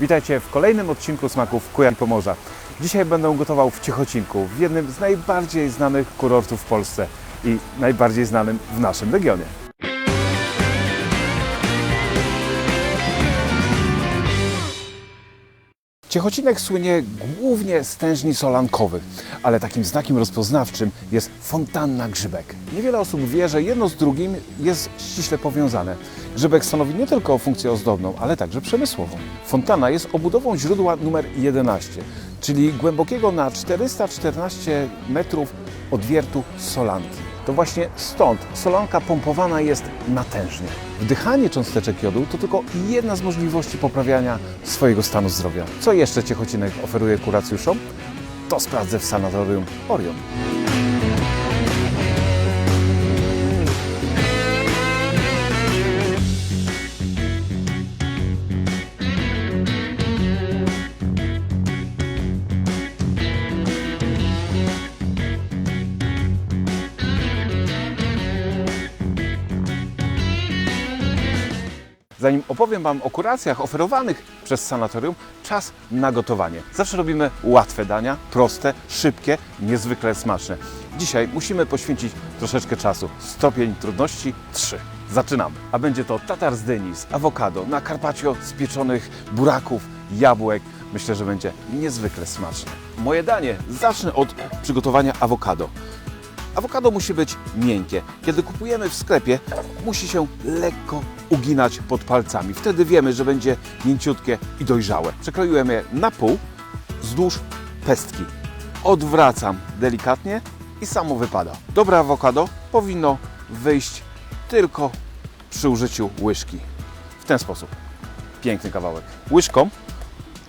Witajcie w kolejnym odcinku Smaków Kuja i Pomorza. Dzisiaj będę gotował w Ciechocinku, w jednym z najbardziej znanych kurortów w Polsce i najbardziej znanym w naszym regionie. Ciechocinek słynie głównie z tężni solankowych, ale takim znakiem rozpoznawczym jest fontanna grzybek. Niewiele osób wie, że jedno z drugim jest ściśle powiązane. Grzybek stanowi nie tylko funkcję ozdobną, ale także przemysłową. Fontana jest obudową źródła numer 11, czyli głębokiego na 414 metrów odwiertu solanki. To właśnie stąd solanka pompowana jest natężnie. Wdychanie cząsteczek jodu to tylko jedna z możliwości poprawiania swojego stanu zdrowia. Co jeszcze Ciechocinek oferuje kuracjuszom? To sprawdzę w sanatorium Orion. Zanim opowiem Wam o kuracjach oferowanych przez sanatorium, czas na gotowanie. Zawsze robimy łatwe dania, proste, szybkie, niezwykle smaczne. Dzisiaj musimy poświęcić troszeczkę czasu. Stopień trudności 3. Zaczynamy. A będzie to tatar z dyni, z awokado, na carpaccio z pieczonych buraków, jabłek. Myślę, że będzie niezwykle smaczne. Moje danie zacznę od przygotowania awokado. Awokado musi być miękkie. Kiedy kupujemy w sklepie, musi się lekko uginać pod palcami. Wtedy wiemy, że będzie mięciutkie i dojrzałe. Przekroiłem je na pół wzdłuż pestki. Odwracam delikatnie i samo wypada. Dobre awokado powinno wyjść tylko przy użyciu łyżki. W ten sposób. Piękny kawałek. Łyżką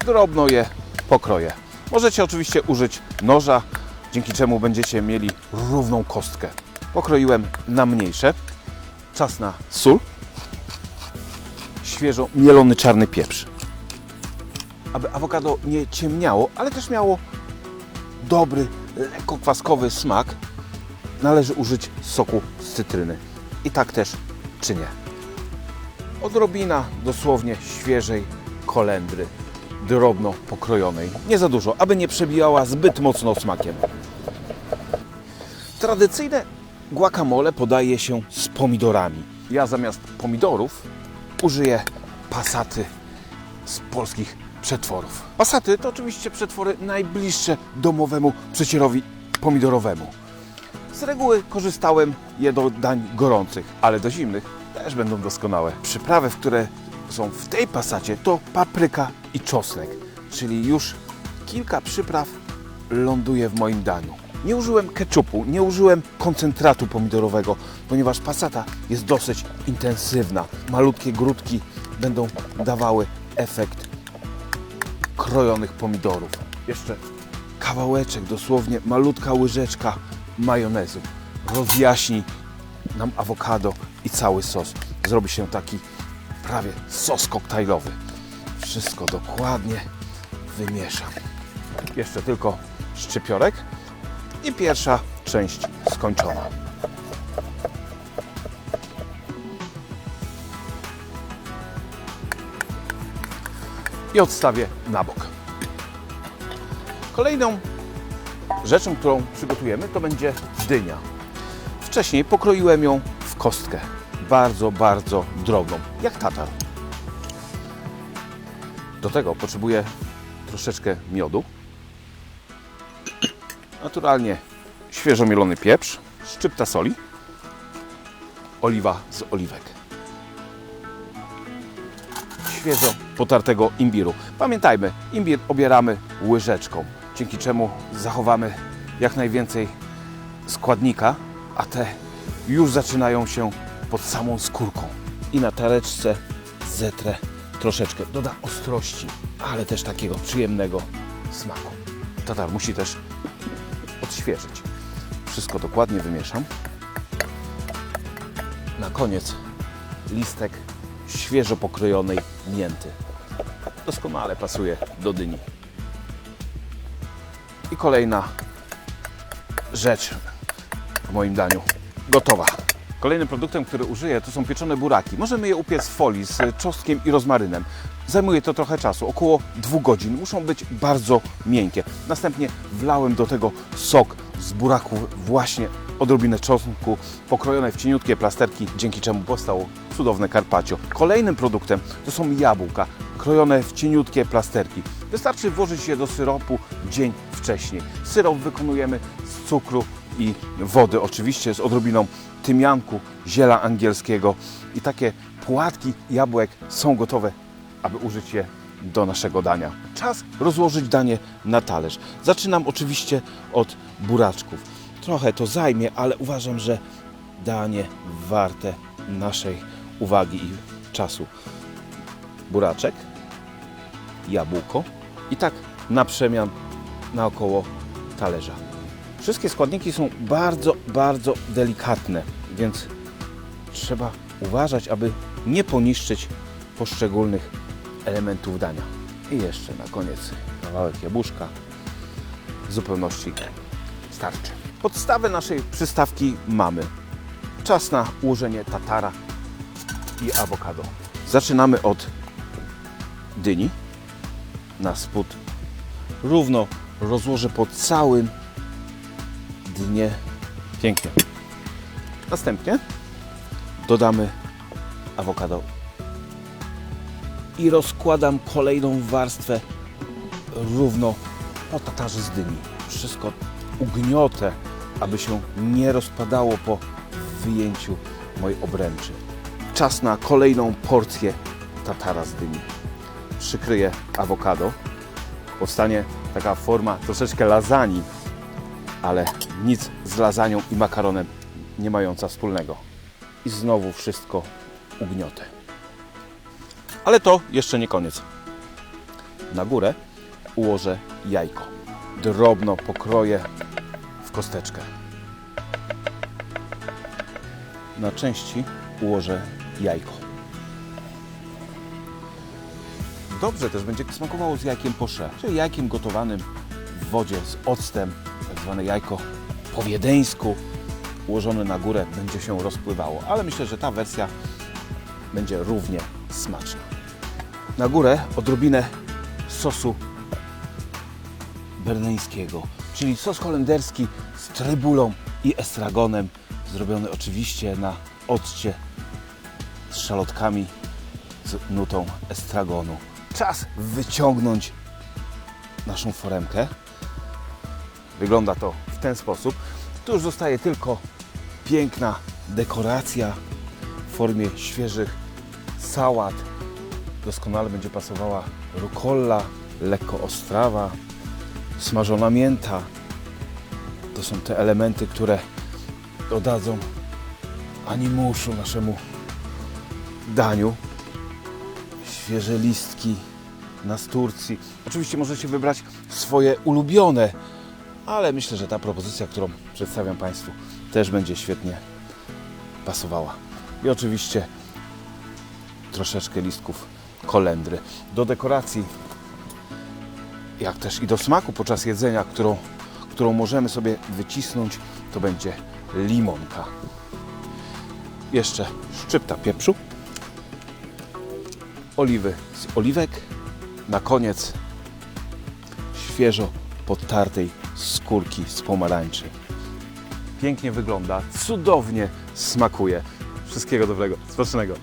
drobno je pokroję. Możecie oczywiście użyć noża, dzięki czemu będziecie mieli równą kostkę. Pokroiłem na mniejsze. Czas na sól. Świeżo mielony czarny pieprz. Aby awokado nie ciemniało, ale też miało dobry, lekko kwaskowy smak, należy użyć soku z cytryny. I tak też czynię. Odrobina dosłownie świeżej kolendry, drobno pokrojonej. Nie za dużo, aby nie przebijała zbyt mocno smakiem. Tradycyjne guacamole podaje się z pomidorami. Ja zamiast pomidorów użyję pasaty z polskich przetworów. Pasaty to oczywiście przetwory najbliższe domowemu przecierowi pomidorowemu. Z reguły korzystałem je do dań gorących, ale do zimnych też będą doskonałe. Przyprawy, które są w tej pasacie to papryka i czosnek, czyli już kilka przypraw ląduje w moim daniu. Nie użyłem ketchupu, nie użyłem koncentratu pomidorowego, ponieważ pasata jest dosyć intensywna. Malutkie grudki będą dawały efekt krojonych pomidorów. Jeszcze kawałeczek, dosłownie malutka łyżeczka majonezu rozjaśni nam awokado i cały sos. Zrobi się taki prawie sos koktajlowy. Wszystko dokładnie wymieszam. Jeszcze tylko szczypiorek i pierwsza część skończona. I odstawię na bok. Kolejną rzeczą, którą przygotujemy, to będzie dynia. Wcześniej pokroiłem ją w kostkę. Bardzo, bardzo drobną, jak tatar. Do tego potrzebuję troszeczkę miodu. Naturalnie świeżo mielony pieprz, szczypta soli, oliwa z oliwek. Świeżo potartego imbiru. Pamiętajmy, imbir obieramy łyżeczką, dzięki czemu zachowamy jak najwięcej składnika, a te już zaczynają się pod samą skórką. I na tareczce zetrę troszeczkę. Doda ostrości, ale też takiego przyjemnego smaku. Tatar musi też odświeżyć. Wszystko dokładnie wymieszam. Na koniec listek świeżo pokrojonej mięty. Doskonale pasuje do dyni. I kolejna rzecz w moim daniu gotowa. Kolejnym produktem, który użyję, to są pieczone buraki. Możemy je upiec w folii z czosnkiem i rozmarynem. Zajmuje to trochę czasu, około dwóch godzin. Muszą być bardzo miękkie. Następnie wlałem do tego sok z buraków, właśnie odrobinę czosnku, pokrojone w cieniutkie plasterki, dzięki czemu powstało cudowne carpaccio. Kolejnym produktem to są jabłka, krojone w cieniutkie plasterki. Wystarczy włożyć je do syropu dzień wcześniej. Syrop wykonujemy z cukru i wody, oczywiście z odrobiną tymianku, ziela angielskiego i takie płatki jabłek są gotowe, aby użyć je do naszego dania. Czas rozłożyć danie na talerz. Zaczynam oczywiście od buraczków. Trochę to zajmie, ale uważam, że danie warte naszej uwagi i czasu. Buraczek, jabłko i tak na przemian naokoło talerza. Wszystkie składniki są bardzo, bardzo delikatne, więc trzeba uważać, aby nie poniszczyć poszczególnych elementów dania. I jeszcze na koniec kawałek jabłuszka. W zupełności starczy. Podstawę naszej przystawki mamy. Czas na ułożenie tatara i awokado. Zaczynamy od dyni na spód. Równo rozłożę po całym dnie. Pięknie. Następnie dodamy awokado i rozkładam kolejną warstwę równo po tatarze z dyni. Wszystko ugniotę, aby się nie rozpadało po wyjęciu mojej obręczy. Czas na kolejną porcję tatara z dyni. Przykryję awokado. Powstanie taka forma troszeczkę lasagne, ale nic z lasagną i makaronem nie mająca wspólnego. I znowu wszystko ugniotę. Ale to jeszcze nie koniec. Na górę ułożę jajko. Drobno pokroję w kosteczkę. Na części ułożę jajko. Dobrze też będzie smakowało z jajkiem posze, czyli jajkiem gotowanym w wodzie z octem, zwane jajko po wiedeńsku, ułożone na górę będzie się rozpływało, ale myślę, że ta wersja będzie równie smaczna. Na górę odrobinę sosu berneńskiego, czyli sos holenderski z trybulą i estragonem, zrobiony oczywiście na occie z szalotkami z nutą estragonu. Czas wyciągnąć naszą foremkę. Wygląda to w ten sposób. Tu już zostaje tylko piękna dekoracja w formie świeżych sałat. Doskonale będzie pasowała rukolla, lekko ostrawa, smażona mięta. To są te elementy, które dodadzą animuszu naszemu daniu. Świeże listki na. Oczywiście możecie wybrać swoje ulubione, ale myślę, że ta propozycja, którą przedstawiam Państwu, też będzie świetnie pasowała. I oczywiście troszeczkę listków kolendry. Do dekoracji, jak też i do smaku podczas jedzenia, którą, którą możemy sobie wycisnąć, to będzie limonka. Jeszcze szczypta pieprzu, oliwy z oliwek, na koniec świeżo podtartej skórki z pomarańczy. Pięknie wygląda, cudownie smakuje. Wszystkiego dobrego, smacznego.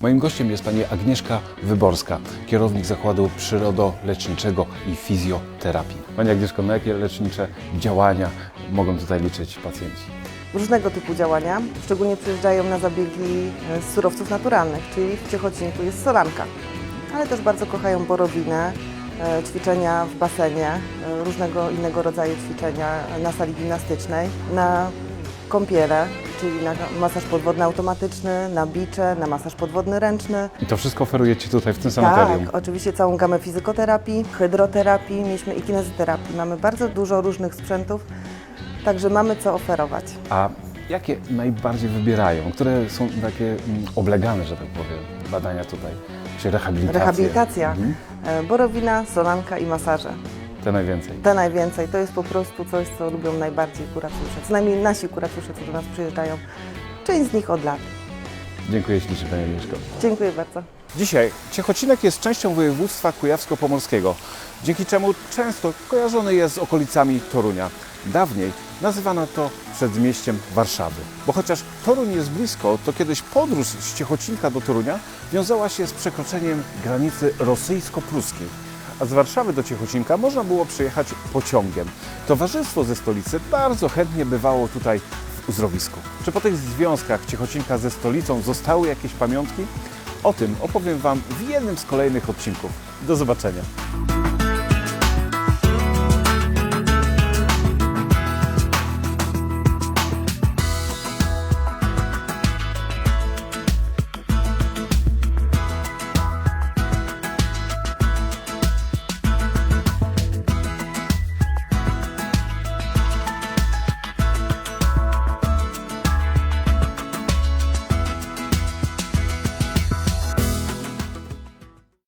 Moim gościem jest pani Agnieszka Wyborska, kierownik Zakładu Przyrodoleczniczego i Fizjoterapii. Pani Agnieszko, na jakie lecznicze działania mogą tutaj liczyć pacjenci? różnego typu działania. Szczególnie przyjeżdżają na zabiegi e, z surowców naturalnych, czyli w Ciechocinku jest solanka. Ale też bardzo kochają borowinę, e, ćwiczenia w basenie, e, różnego innego rodzaju ćwiczenia na sali gimnastycznej, na kąpiele, czyli na masaż podwodny automatyczny, na bicze, na masaż podwodny ręczny. I to wszystko oferujecie tutaj w tym sanatorium? Tak, oczywiście całą gamę fizykoterapii, hydroterapii, mieliśmy i kinezyterapii. Mamy bardzo dużo różnych sprzętów, także mamy co oferować. A jakie najbardziej wybierają? Które są takie mm, oblegane, że tak powiem, badania tutaj? Czy rehabilitacja? Rehabilitacja, Mhm. e, borowina, solanka i masaże. Te najwięcej. Te najwięcej. To jest po prostu coś, co lubią najbardziej kuratusze. Co najmniej nasi kuratusze, co do nas przyjeżdżają. Część z nich od lat. Dziękuję ślicznie Pani Agnieszko. Dziękuję bardzo. Dzisiaj Ciechocinek jest częścią województwa kujawsko-pomorskiego, dzięki czemu często kojarzony jest z okolicami Torunia. Dawniej nazywano to przedmieściem Warszawy, bo chociaż Toruń jest blisko, to kiedyś podróż z Ciechocinka do Torunia wiązała się z przekroczeniem granicy rosyjsko-pruskiej. A z Warszawy do Ciechocinka można było przyjechać pociągiem. Towarzystwo ze stolicy bardzo chętnie bywało tutaj w uzdrowisku. Czy po tych związkach Ciechocinka ze stolicą zostały jakieś pamiątki? O tym opowiem Wam w jednym z kolejnych odcinków. Do zobaczenia.